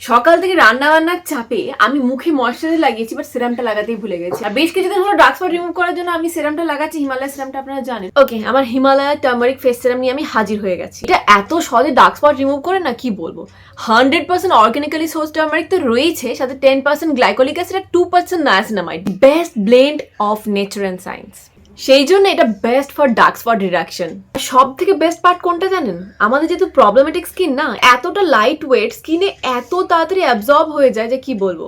সকাল থেকে রান্না বান্নার চাপে আমি মুখে ময়শ্চারাইজার লাগিয়েছি বাট সিরামটা লাগাতেই ভুলে গেছি। আর বেশ কিছুদিন হলো ডার্ক স্পট রিমুভ করার জন্য আমি সিরামটা লাগাচ্ছি হিমালয় সিরামটা আপনারা জানেন। ওকে আমার হিমালয় টার্মারিক ফেস সিরাম নিয়ে আমি হাজির হয়ে গেছি। এটা এত সহজে ডার্ক স্পট রিমুভ করে না, কি বলব? Hundred percent organically source turmeric তো রয়েছে, সাথে ten percent glycolic acid R two percent niacinamide best blend of nature and science সেই জন্য এটা best for dark spot reduction সব থেকে বেস্ট পার্ট কোনটা জানেন? আমাদের যেহেতু প্রবলেমেটিক স্কিন না, এতটা লাইট ওয়েট স্কিনে এত তাড়াতাড়ি অ্যাবজর্ব হয়ে যায় যে কি বলব?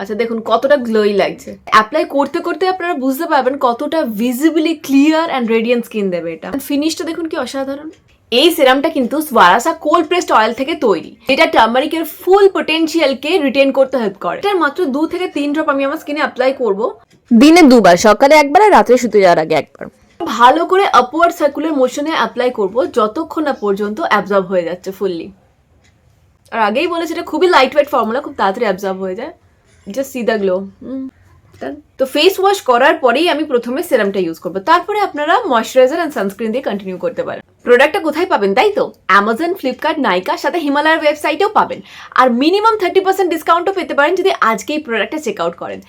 আচ্ছা দেখুন কতটা গ্লোই লাগছে। অ্যাপ্লাই করতে করতে আপনারা বুঝতে পারবেন কতটা visibly clear and radiant skin দেবে এটা। ফিনিশটা দেখুন কি অসাধারণ। এই সিরামটা কিন্তু সোয়ারাসা কোল্ড প্রেসড অয়েল থেকে তৈরি এটা টার্মারিকের ফুল পোটেনশিয়ালকে রিটেন করতে হেল্প করে। এটার মাত্র দু থেকে তিন ড্রপ আমি আমার স্কিনে অ্যাপ্লাই করব। দিনে দুবার সকালে একবার আর রাত্রে শুতে যাওয়ার আগে একবার। ভালো করে আপওয়ার্ড সার্কুলার মোশনে অ্যাপ্লাই করব যতক্ষণ না পর্যন্ত অ্যাবজর্ব হয়ে যাচ্ছে ফুললি আর আগেই বলেছি এটা খুবই লাইট ওয়েট ফর্মুলা খুব তাড়াতাড়ি অ্যাবজর্ব হয়ে যায়। জাস্ট সি দ্য গ্লো তো ফেস ওয়াশ করার পরেই আমি প্রথমে সেরামটা ইউজ করব। তারপরে আপনারা ময়শ্চারাইজার অ্যান্ড সানস্ক্রিন দিয়ে কন্টিনিউ করতে পারেন। প্রোডাক্টটা কোথায় পাবেন তাই তো? অ্যামাজন ফ্লিপকার্ট নাইকার সাথে হিমালয়ার ওয়েবসাইটেও পাবেন। আর মিনিমাম থার্টি পার্সেন্ট ডিসকাউন্টও পেতে পারেন যদি আজকেই প্রোডাক্টটা চেক আউট করেন।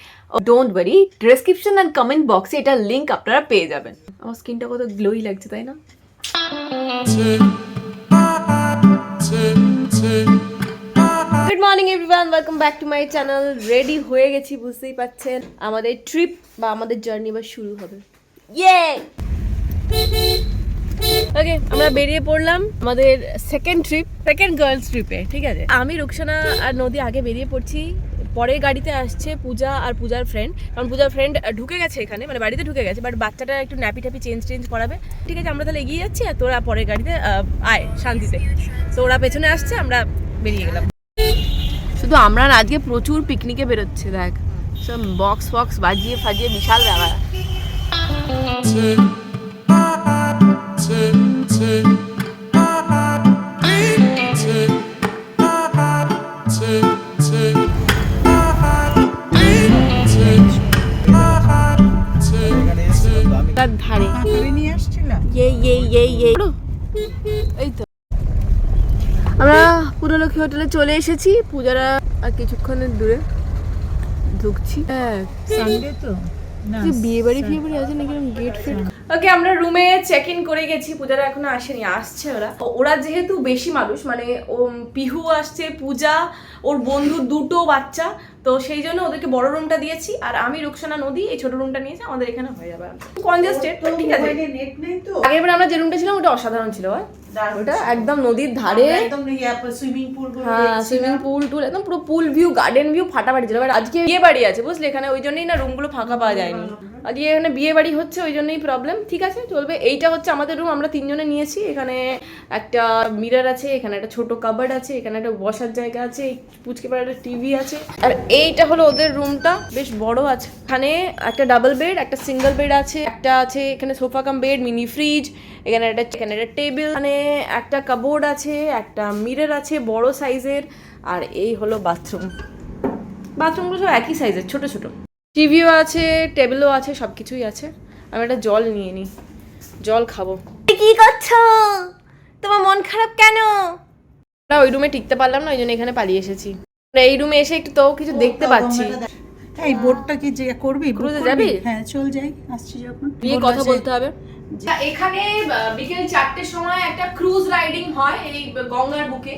Don't worry description and comment বক্সে এটার লিঙ্ক আপনারা পেয়ে যাবেন। আমার স্কিনটা কত গ্লোই লাগছে, তাই না? Good morning everyone welcome back to my channel ready হয়ে গেছি, বুঝতেই পাচ্ছেন। আমাদের ট্রিপ বা আমাদের জার্নি এবার শুরু হবে। ইয়ে ওকে আমরা বেরিয়ে পড়লাম আমাদের সেকেন্ড ট্রিপ সেকেন্ড গার্লস ট্রিপে ঠিক আছে? আমি, রুকসানা আর নদী আগে বেরিয়ে পড়ছি। পরের গাড়িতে আসছে পূজা আর পূজার ফ্রেন্ড কারণ পূজার ফ্রেন্ড ঢুকে গেছে এখানে মানে বাড়িতে ঢুকে গেছে বাট বাচ্চাটা একটু ন্যাপি ট্যাপি চেঞ্জ টেঞ্জ করাবে। ঠিক আছে, আমরা তাহলে এগিয়ে যাচ্ছি আর তোরা পরের গাড়িতে আয় শান্তিতে। তো ওরা পেছনে আসছে, আমরা বেরিয়ে গেলাম। শুধু আমরা না, আজকে প্রচুর পিকনিকে বেরোচ্ছে, দেখ। সব বক্স ফক্স বাজিয়ে ফাজিয়ে বিশাল ব্যাপার। পুরলক্ষ্মী হোটেলে চলে এসেছি। পূজারা আর কিছুক্ষণের দূরে ঢুকছি। হ্যাঁ সানডে তো? বিয়ে বাড়ি ফিয়ে বাড়ি আছে নাকি গেট ফেট ওকে আমরা রুমে চেক ইন করে গেছি পূজারা এখনও আসেনি আসছে ওরা। ওরা যেহেতু বেশি মানুষ মানে ও পিহু আসছে পূজা ওর বন্ধু দুটো বাচ্চা তো সেই জন্য ওদেরকে বড় রুমটা দিয়েছি আর আমি রুকসানা নদী এই ছোট রুমটা নিয়েছি আমাদের এখানে হয়ে যাবে। কনজেস্টেড ঠিক আছে। আগের বার আমরা যে রুমটা ছিলাম ওটা অসাধারণ ছিল ওটা একদম নদীর ধারে। একদম সুইমিং পুল হ্যাঁ সুইমিং পুল টুল একদম পুরো পুল ভিউ গার্ডেন ভিউ ফাটাফাটি ছিল। বাট আজকে বিয়ে বাড়ি আছে বুঝলি? এখানে ওই জন্যই না রুমগুলো ফাঁকা পাওয়া যায়নি। আজকে এখানে বিয়ে বাড়ি হচ্ছে ওই জন্যই প্রবলেম ঠিক আছে চলবে। এইটা হচ্ছে আমাদের রুম আমরা তিনজনে নিয়েছি। এখানে একটা মিরর আছে এখানে একটা ছোট কাবার্ড আছে এখানে একটা বসার জায়গা আছে পুচকে পাড়ার একটা টিভি আছে। আর এইটা হলো ওদের রুমটা বেশ বড় আছে। এখানে একটা ডাবল বেড একটা সিঙ্গেল বেড আছে একটা আছে এখানে sofa cum bed mini fridge এখানে একটা এখানে একটা টেবিল মানে একটা কাবোর্ড আছে একটা মিরর আছে বড় সাইজের আর এই হলো বাথরুম বাথরুমগুলো সব একই সাইজের ছোট ছোট। টিভিও আছে টেবিলও আছে সব কিছুই আছে। আমি একটা জল নিয়ে নিই জল খাব। কি করছ? তোমার মন খারাপ কেন? আমরা ওই রুমে টিকতে পারলাম না ওই জন্য এখানে পালিয়ে এসেছি। এই রুমে এসে একটু তো কিছু দেখতে পাচ্ছি। এই বোটটা কি যে করবি? করবি? যাবি? হ্যাঁ চল যাই আসছি যখন। গিয়ে কথা বলতে হবে। এখানে বিকেল চারটের সময় একটা ক্রুজ রাইডিং হয় এই গঙ্গার বুকে।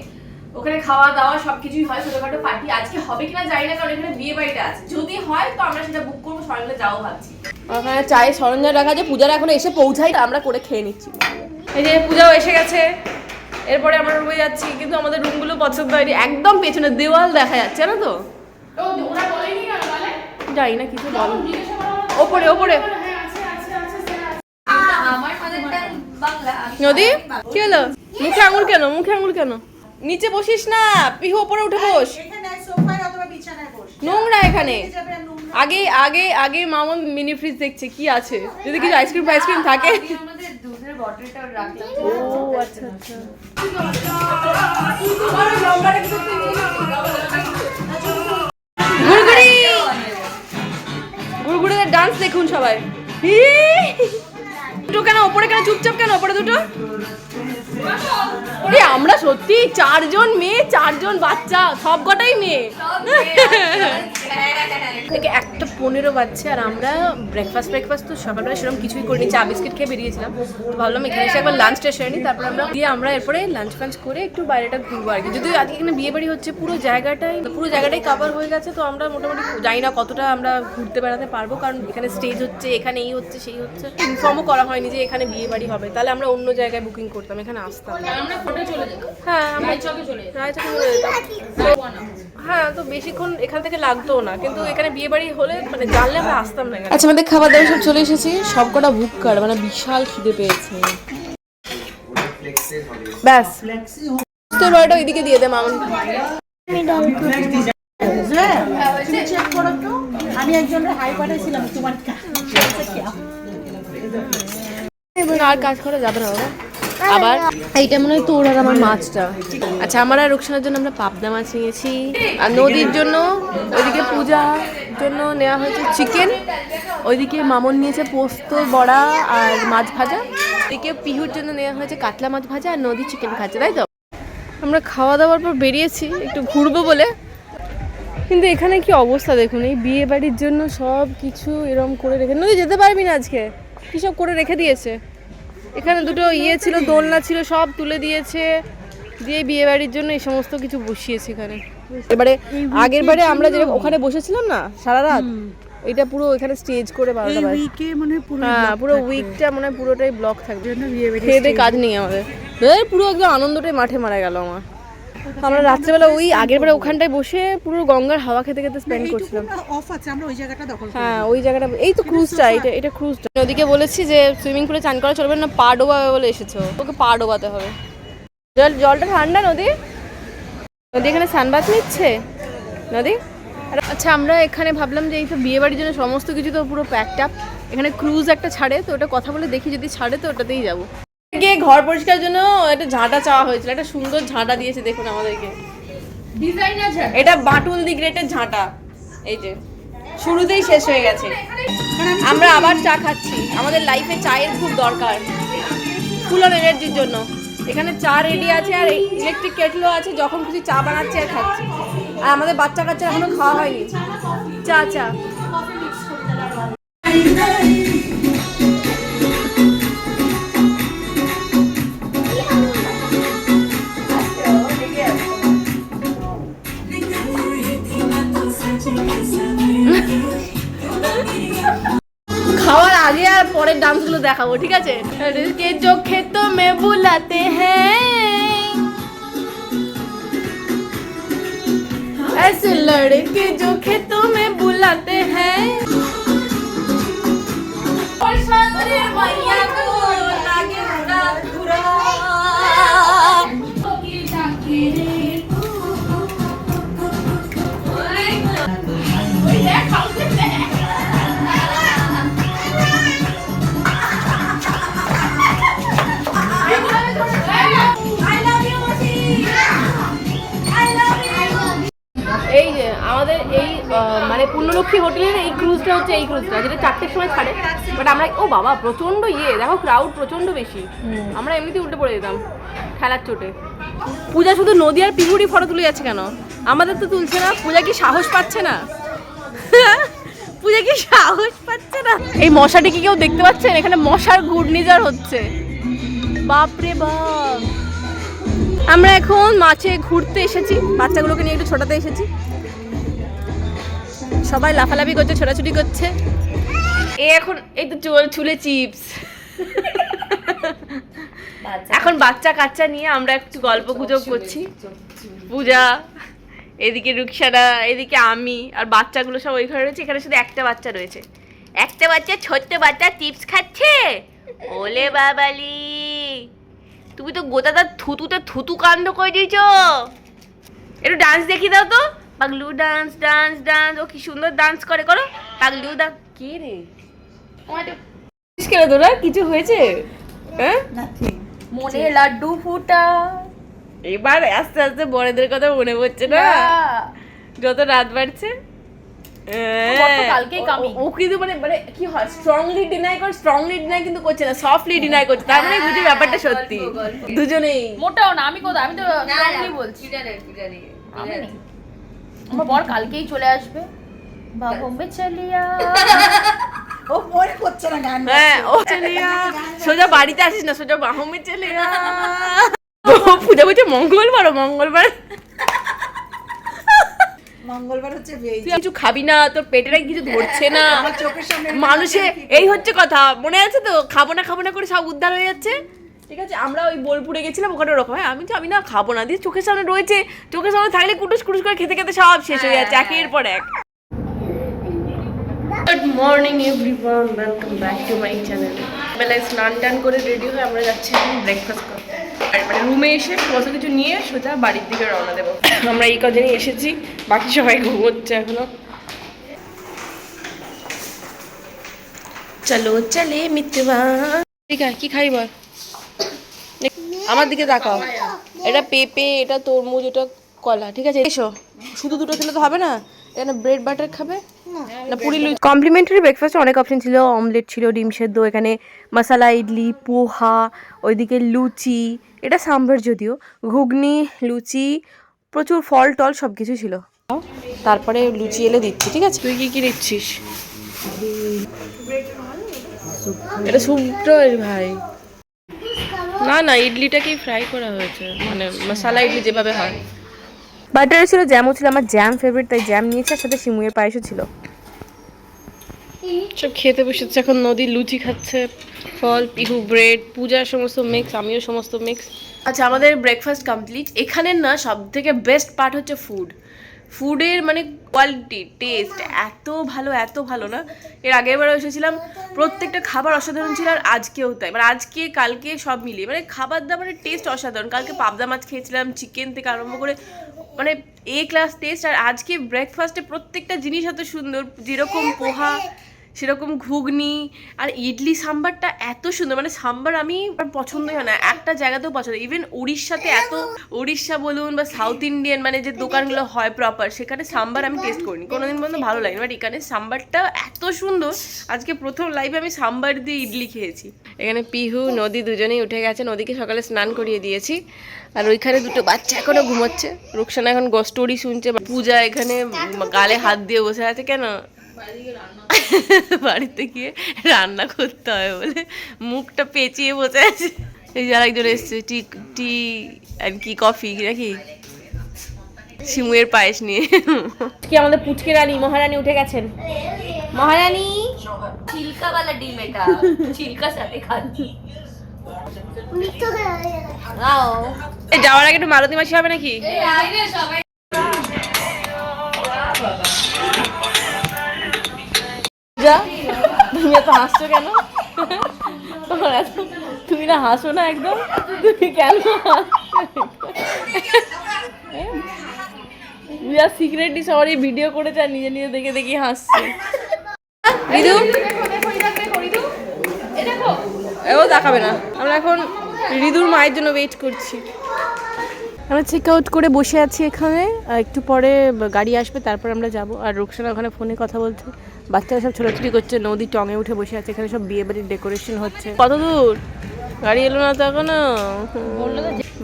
ওখানে খাওয়া দাওয়া সবকিছুই হয় ছোটখাটো পার্টি আজকে হবে কিনা জানি না কারণ এখানে বিয়ে বাড়িটা আছে। যদি হয় তো আমরা সেটা বুক করব সবাই মিলে যাব ভাবছি। ওখানে চায়ের সরঞ্জাম রাখা আছে পূজারা এখন এসে পৌঁছাই আমরা করে খেয়ে নিচ্ছি। এই যে পূজাও এসে গেছে। এরপরে আমরা রুমে যাচ্ছি কিন্তু আমাদের রুমগুলো পছন্দ হয়নি। একদম পেছনে দেওয়াল দেখা যাচ্ছে না তো? যাই না কিছু বল ওপরে ওপরে। নদী? কি হলো? মুখে আঙুল কেন? মুখে আঙুল কেন? নিচে বসিস না পিহু ওপরে উঠে বস। এখানে সোফায় অথবা বিছানায় বস। নোংরা এখানে। আগে আগে আগে মামন মিনি ফ্রিজ দেখছে কি আছে? যদি কিছু আইসক্রিম ফাইসক্রিম থাকে। ও আচ্ছা আচ্ছা। গুড়গুড়ি গুড়গুড়িদের ডান্স দেখুন সবাই। হি! দুটো কেন? ওপরে কেন? চুপচাপ কেন? ওপরে দুটো? আমরা সত্যি চারজন মেয়ে চারজন বাচ্চা সব কটাই মেয়ে। থেকে একটা পনেরো বাচ্চা আর আমরা ব্রেকফাস্ট ব্রেকফাস্ট তো সকালবেলা সেরকম কিছুই করিনি। চা বিস্কিট খেয়ে বেরিয়েছিলাম। তো ভাবলাম এখানে এসে একবার লাঞ্চটা সেরে নিই। তারপর আমরা দিয়ে আমরা এরপরে লাঞ্চ ফাঞ্চ করে একটু বাইরেটা ঘুরবো আর কি। যদিও আজকে এখানে বিয়ে বাড়ি হচ্ছে পুরো জায়গাটাই পুরো জায়গাটাই কাভার হয়ে গেছে। তো আমরা মোটামুটি জানি না কতটা আমরা ঘুরতে বেড়াতে পারব। কারণ এখানে স্টেজ হচ্ছে এখানে এই হচ্ছে সেই হচ্ছে। ইনফর্মও করা হয়নি যে এখানে বিয়ে বাড়ি হবে। তাহলে আমরা অন্য জায়গায় বুকিং করতাম এখানে আসতাম হ্যাঁ হ্যাঁ তো বেশিক্ষণ এখান থেকে লাগতো না কিন্তু এখানে বিয়ে বাড়ি হলে মানে জানলে আমরা আসতাম না আচ্ছা আমাদের খাবার দাবার সব চলে এসেছে সব কটা বুক কার মানে বিশাল খিদে পেয়েছে। ব্যাস। তোর বাড়িটা ওইদিকে দিয়ে দে মামন। তুমি চেক করো তো আমি একজনের হাই পাঠাইছিলাম তোমার আর কাজ করা যাবে না বাবা আবার? এইটা মনে হয় তোর আর আমার মাছটা। আচ্ছা আমার আর রুকসানের জন্য আমরা পাবদা মাছ নিয়েছি। আর নদীর জন্য ওইদিকে পূজার জন্য নেওয়া হয়েছে চিকেন। ওইদিকে মামন নিয়েছে পোস্ত বড়া আর মাছ ভাজা। এদিকে পিহুর জন্য নেওয়া হয়েছে কাতলা মাছ ভাজা আর নদী চিকেন খাচ্ছে তাই তো? আমরা খাওয়া দাওয়ার পর বেরিয়েছি একটু ঘুরবো বলে। কিন্তু এখানে কি অবস্থা দেখুন এই বিয়ে বাড়ির জন্য সব কিছু এরম করে রেখে নদী যেতে পারবি না আজকে? কী সব করে রেখে দিয়েছে? এখানে দুটো ইয়ে ছিল দোলনা ছিল সব তুলে দিয়েছে। দিয়ে বিয়ে বাড়ির জন্য এই সমস্ত কিছু বসিয়েছে এখানে। এবারে আগের বারে আমরা যে ওখানে বসেছিলাম না সারা রাত? এটা পুরো এখানে স্টেজ করে বারোটা বাজে। উইকে মানে পুরো হ্যাঁ পুরো উইকটা মানে হয় পুরোটাই ব্লক থাকবে। খেয়ে কাজ নেই আমাদের। পুরো একদম আনন্দটাই মাঠে মারা গেল আমার। আমরা রাত্রেবেলা ওই আগের বারে ওখানটায় বসে পুরো গঙ্গার হাওয়া খেতে খেতে স্পেন্ড করছিলাম। অফ আছে আমরা ওই জায়গাটা দখল হ্যাঁ ওই জায়গাটা এই তো ক্রুজটা এটা এটা ক্রুজটা ওদিকে বলেছি যে সুইমিং পুলে চান করা চলবে না পা ডোবাবে বলে এসেছ। ওকে পা ডোবাতে হবে। জল জলটা ঠান্ডা নদী? নদী এখানে সানবাত নিচ্ছে? নদী? আর- আচ্ছা আমরা এখানে ভাবলাম যে এই তো বিয়ে বাড়ির জন্য সমস্ত কিছু তো পুরো প্যাকড আপ এখানে ক্রুজ একটা ছাড়ে তো ওটা কথা বলে দেখি যদি ছাড়ে তো ওটাতেই যাব। ঘর পরিষ্কার জন্য একটা ঝাঁটা চাওয়া হয়েছিল। একটা সুন্দর ঝাঁটা দিয়েছে দেখুন আমাদেরকে। এটা বাটুল দি গ্রেটের ঝাঁটা। এই যে শুরুতেই শেষ হয়ে গেছে। আমরা আবার চা খাচ্ছি। আমাদের লাইফে চায়ের খুব দরকার। ফুল অন এনার্জির জন্য। এখানে চা রেডি আছে আর ইলেকট্রিক কেটলও আছে। যখন খুশি চা বানাচ্ছে আর খাচ্ছি। আর আমাদের বাচ্চা কাচ্চা এখনও খাওয়া হয়নি। চা চা। আর পরের ডান্সগুলো দেখাবো ঠিক আছে কে চোখে তো মে বুলাতে হ্যাঁ ऐसे लड़के जो खेतों में बुलाते हैं और মানে পূর্ণলক্ষ্মী হোটেলের এই ক্রুজটা হচ্ছে এই ক্রুজটা যেটা চারটের সময় ছাড়ে বাট আমরা ও বাবা প্রচণ্ড ইয়ে দেখো ক্রাউড প্রচণ্ড বেশি। আমরা এমনিতেই উল্টে পড়ে যেতাম খেলার চোটে। পূজা শুধু নদী আর পিহুরি ফটো তুলে যাচ্ছে কেন? আমাদের তো তুলছে না পূজা কি সাহস পাচ্ছে না? পূজা কি সাহস পাচ্ছে না? এই মশাটি কি কেউ দেখতে পাচ্ছেন? এখানে মশার ঘূর্ণিঝড় হচ্ছে। বাপরে বাপ। আমরা এখন মাছে ঘুরতে এসেছি বাচ্চাগুলোকে নিয়ে একটু ছোটাতে এসেছি। সবাই লাফালাফি করছে ছোটাছুটি করছে। এ এখন এই তো চুল চুলে চিপস। এখন বাচ্চা কাচ্চা নিয়ে আমরা একটু গল্প গুজব করছি। পূজা এদিকে রুকসারা এদিকে আমি আর বাচ্চাগুলো সব ওই ঘরে রয়েছে এখানে শুধু একটা বাচ্চা রয়েছে। একটা বাচ্চা ছোট্ট বাচ্চা চিপস খাচ্ছে। ওলে বাবালি। তুমি তো গোদাদার থুতুতে থুতু কাণ্ড করে দিয়েছ। একটু ডান্স দেখিয়ে দাও তো। পাগলু ডান্স ডান্স ডান্স ও কি সুন্দর ডান্স করে করো। পাগলু ডান্স কি রে? কেন তোরা? কিছু হয়েছে? হ্যাঁ? নাথিং মনে লাড্ডু ফুটা। এবার আস্তে আস্তে বড়দের কথা মনে পড়ছে না? যত রাত বাড়ছে। ও কিন্তু মানে মানে কি হয়? স্ট্রংলি ডিনাই করে স্ট্রংলি ডিনাই কিন্তু করছে না। সফটলি ডিনাই করছে। তার মানে বুঝি ব্যাপারটা সত্যি। দুজনেই। মোটাও না আমি কোথাও আমি তো বলছি। আমার বর কালকেই চলে আসবে। বাবু মে চলিয়া। ও মনে করছে না গান হ্যাঁ ও চলিয়া। সোজা বাড়িতে আসিস না সোজা বাহমে চলিয়া। ও পূজা বলছে মঙ্গলবার ও মঙ্গলবার। মঙ্গলবার হচ্ছে তুই কিছু খাবি না তোর পেটে কিছু ধরছে না। মানুষে এই হচ্ছে কথা মনে আছে তো? খাব না খাব না করে সব উদ্ধার হয়ে যাচ্ছে? ঠিক আছে? আমরা ওই বোলপুরে গেছিলাম ওখানে ওরকম হ্যাঁ আমি তো আমি না খাব না দিয়ে চোখের সামনে রয়েছে চোখের সামনে থাকলে কুটুস কুটুস করে খেতে খেতে সব শেষ হয়ে যাচ্ছে একের পর এক। Good morning everyone welcome back to my channel বেলায় স্নান টান করে রেডি হয়ে আমরা যাচ্ছি এখন ব্রেকফাস্ট করতে। আর মানে রুমে এসে সমস্ত কিছু নিয়ে সোজা বাড়ির দিকে রওনা দেবো। আমরা এই কদিনই এসেছি বাকি সবাই ঘুমোচ্ছে এখনও। চলো চলে মিত্রবা ঠিক আছে কি খাই বল আমার দিকে তাকাও। এটা পেঁপে এটা তরমুজ এটা কলা ঠিক আছে? এসো। শুধু দুটো দিলে তো হবে না? এখানে ব্রেড বাটার খাবে? না। পুরি কমপ্লিমেন্টারি ব্রেকফাস্টে অনেক অপশন ছিল। অমলেট ছিল ডিম সেদ্ধ এখানে মশালা ইডলি পোহা ওইদিকে লুচি এটা সাম্বার যদিও ঘুগনি লুচি প্রচুর ফল টল সব কিছু ছিল। তারপরে লুচি এলে দিচ্ছি ঠিক আছে? তুই কি কি দিচ্ছিস? এটা স্যুপটা ভাই। না না ইডলিটাকেই ফ্রাই করা হয়েছে। মানে মশালা ইডলি যেভাবে হয়। বাটার ছিল জ্যামও ছিল আমার জ্যাম ফেভারিট তাই জ্যাম নিয়েছি আর সাথে সিমুয়ের পায়েসও ছিল। সব খেতে বসেছে এখন নদী লুচি খাচ্ছে ফল পিহু ব্রেড পূজার সমস্ত মিক্স আমিও সমস্ত মিক্স আচ্ছা আমাদের ব্রেকফাস্ট কমপ্লিট এখানের না সব থেকে বেস্ট পার্ট হচ্ছে ফুড ফুডের মানে কোয়ালিটি টেস্ট এত ভালো এত ভালো না। এর আগের বারও এসেছিলাম, প্রত্যেকটা খাবার অসাধারণ ছিল আর আজকেও তাই। মানে আজকে, কালকে সব মিলিয়ে। মানে খাবার দাবারের টেস্ট অসাধারণ। কালকে পাবদা মাছ খেয়েছিলাম চিকেন থেকে আরম্ভ করে মানে এ ক্লাস টেস্ট আর আজকে ব্রেকফাস্টে প্রত্যেকটা জিনিস এত সুন্দর, যেরকম পোহা সেরকম ঘুগনি আর ইডলি সাম্বারটা এত সুন্দর। মানে সাম্বার আমি পছন্দই হয় না। একটা জায়গাতেও পছন্দ। ইভেন উড়িষ্যাতে এত উড়িষ্যা বলুন বা সাউথ ইন্ডিয়ান মানে যে দোকানগুলো হয় প্রপার সেখানে সাম্বার আমি টেস্ট করিনি। কোনোদিন পর্যন্ত ভালো লাগে বাট এখানে সাম্বারটা এত সুন্দর। আজকে প্রথম লাইভে আমি সাম্বার দিয়ে ইডলি খেয়েছি। এখানে পিহু, নদী দুজনেই উঠে গেছে। নদীকে সকালে স্নান করিয়ে দিয়েছি। আর ওইখানে দুটো বাচ্চা এখনও ঘুমোচ্ছে। রুকসানা এখন স্টোরি শুনছে। পূজা এখানে গালে হাত দিয়ে বসে আছে। কেন? বাড়িতে গিয়ে রান্না করতে হয় বলে মুখটা পেঁচিয়ে বসে আছে। এই যে আরেকজন এসছে টি টি আর কি কফি নাকি? শিমুয়ের পায়েস নিয়ে। কি আমাদের পুচকে রানী মহারানী উঠে গেছেন? মহারানী চিল্কাওয়ালা ডিম এটা। চিল্কা সাথে খাচ্ছি। যাওয়ার আগে একটু মারুতি মাসি হবে নাকি? এত হাসছো কেন? তোমার এত তুমি না হাসো না একদম? তুমি কেন যা সিক্রেটলি সবারই ভিডিও করেছে আর নিজে নিজে দেখে দেখে হাসছে। রিদু দেখাবে না। আমরা এখন রিদুর মায়ের জন্য ওয়েট করছি। আমরা চেক আউট করে বসে আছি এখানে। একটু পরে গাড়ি আসবে তারপর আমরা যাব। আর রুকসানা ওখানে ফোনে কথা বলছে। বাচ্চারা সব ছোটাছুটি করছে নদী টঙে উঠে বসে আছে এখানে সব বিয়ে বাড়ির ডেকোরেশন হচ্ছে। কত দূর? গাড়ি এলো না তো এখনও?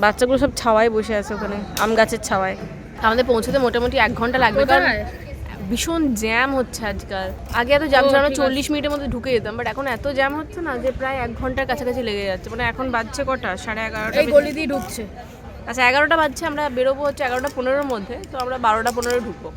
বাচ্চাগুলো সব ছাওয়ায় বসে আছে ওখানে আম গাছের ছাওয়ায়। আমাদের পৌঁছতে মোটামুটি এক ঘণ্টা লাগবে কারণ ভীষণ জ্যাম হচ্ছে আজকাল। আগে এত জ্যাম ছিল আমরা চল্লিশ মিনিটের মধ্যে ঢুকে যেতাম বাট এখন এত জ্যাম হচ্ছে না যে প্রায় এক ঘণ্টার কাছাকাছি লেগে যাচ্ছে। মানে এখন বাজছে কটা? সাড়ে এগারোটা গলি দিয়ে ঢুকছে। আচ্ছা এগারোটা বাজছে আমরা বেরোবো হচ্ছে এগারোটা পনেরোর মধ্যে তো আমরা বারোটা পনেরো ঢুকবো।